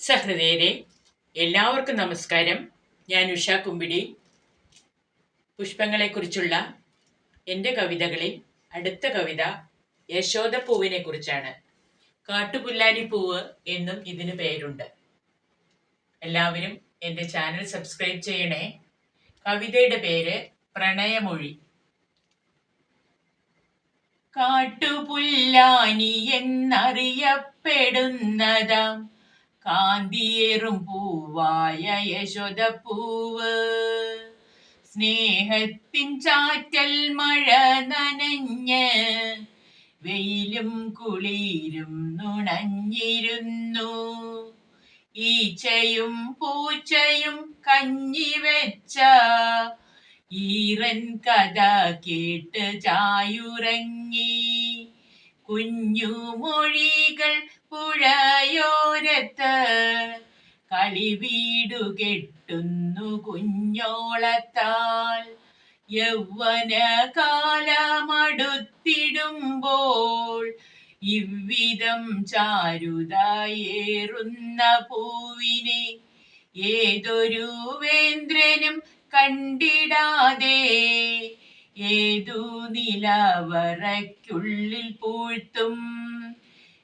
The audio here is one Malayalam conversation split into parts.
സഹൃദയരെ എല്ലാവർക്കും നമസ്കാരം. ഞാൻ ഉഷ കുമ്പിടി. പുഷ്പങ്ങളെക്കുറിച്ചുള്ള എന്റെ കവിതകളിൽ അടുത്ത കവിത യശോദപ്പൂവിനെ കുറിച്ചാണ്. കാട്ടുപുല്ലാനി പൂവ് എന്നും ഇതിന് പേരുണ്ട്. എല്ലാവരും എന്റെ ചാനൽ സബ്സ്ക്രൈബ് ചെയ്യണേ. കവിതയുടെ പേര് പ്രണയമൊഴി. കാട്ടുപുല്ലാനി എന്നറിയപ്പെടുന്നതാം. കാന്തിയേറും പൂവായ യശോദ യശോദപ്പൂവ്. സ്നേഹത്തിൻ ചാറ്റൽ മഴ നനഞ്ഞ് വെയിലും കുളിരും നുണഞ്ഞിരുന്നു. ഈച്ചയും പൂച്ചയും കഞ്ഞി വെച്ച ഈറൻ കഥ കേട്ട് ചായുറങ്ങി. കുഞ്ഞു മൊഴികൾ പുഴയോരത്ത് കളിവീടു കെട്ടുന്നു കുഞ്ഞോളത്താൽ യൗവന കാലമടുത്തിടുമ്പോൾ ഇവ്വിധം ചാരുതായേറുന്ന പൂവിനെ ഏതൊരു വേന്ദ്രനും കണ്ടിടാതെ ഏതു നിലവറയ്ക്കുള്ളിൽ പൂഴ്ത്തും.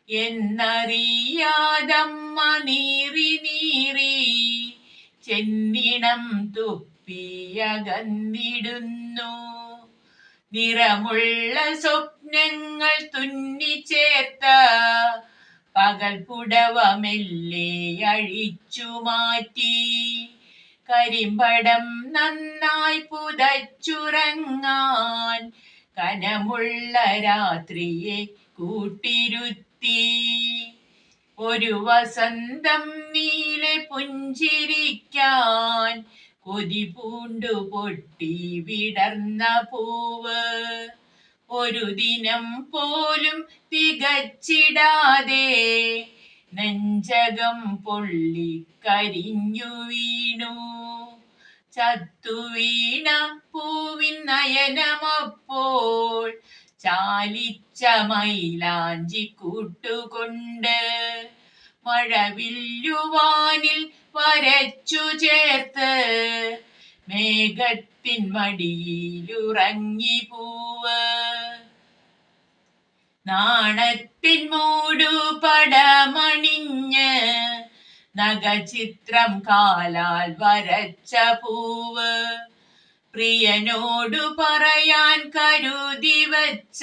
എന്നറിയാതമ്മ നീറി നീറി ചെന്നിണം തുപ്പിയകന്നിടുന്നു നിറമുള്ള സ്വപ്നങ്ങൾ തുന്നിച്ചേർത്ത പകൽ പുടവ മെല്ലെ അഴിച്ചു മാറ്റി. കരിമ്പടം നന്നായി പുതച്ചുറങ്ങാൻ കനമുള്ള രാത്രിയെ കൂട്ടിരുത്തി ഒരു വസന്തം നീലെ പുഞ്ചിരിക്കാൻ കൊതി പൂണ്ടു പൊട്ടി വിടർന്ന പൂവ്. ഒരു ദിനം പോലും തികച്ചിടാതെ നെഞ്ചകം പൊള്ളി കരിഞ്ഞു വീണു. ചത്തു വീണ പൂവിൻ നയനമപ്പോൾ ചാലിച്ച മൈലാഞ്ചി കൂട്ടുകൊണ്ട് മഴവില്ലുവാനിൽ വരച്ചു ചേർത്ത് മേഘത്തിൻ മടിയിലുറങ്ങി പൂവ് നാണത്തിൻ മൂടു പടമണിഞ്ഞ് നഗചിത്രം കാലാൽ വരച്ച പൂവ്. പ്രിയനോടു പറയാൻ കരുതി വച്ച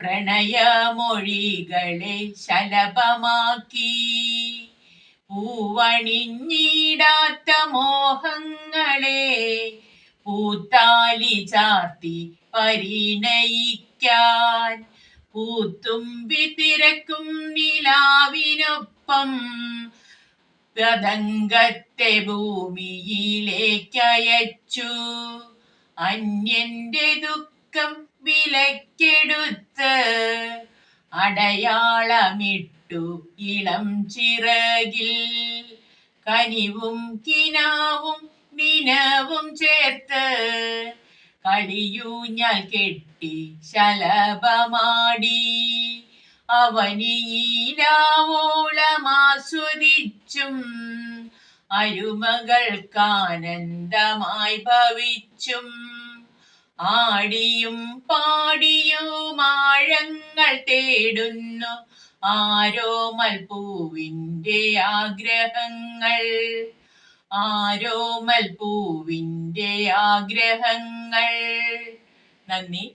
പ്രണയമൊഴികളെ ശലഭമാക്കി. പൂവണിഞ്ഞിടാത്ത മോഹങ്ങളെ പൂത്താലി ചാർത്തി പരിണയിക്കാൻ. പൂത്തുമ്പി തിരക്കും നിലാവിനൊപ്പം പതങ്കത്തെ ഭൂമിയിലേക്കയച്ചു അന്യന്റെ ദുഃഖം വിലക്കെടുത്ത് അടയാളമിട്ടു ഇളം ചിറകിൽ. കനിവും കിനാവും വിനവും ചേർത്ത് കളിയൂഞ്ഞാൽ കെട്ടി ശലഭമാടി. അവനിയിലാവോളമാസ്വദിച്ചും അരുമകൾക്കാനന്ദമായി ഭവിച്ചും. ആടിയും പാടിയും തേടുന്നു. ആരോമൽ പൂവിന്റെ ആഗ്രഹങ്ങൾ. ആരോ പൂവിന്റെ ആഗ്രഹങ്ങൾ. നന്ദി.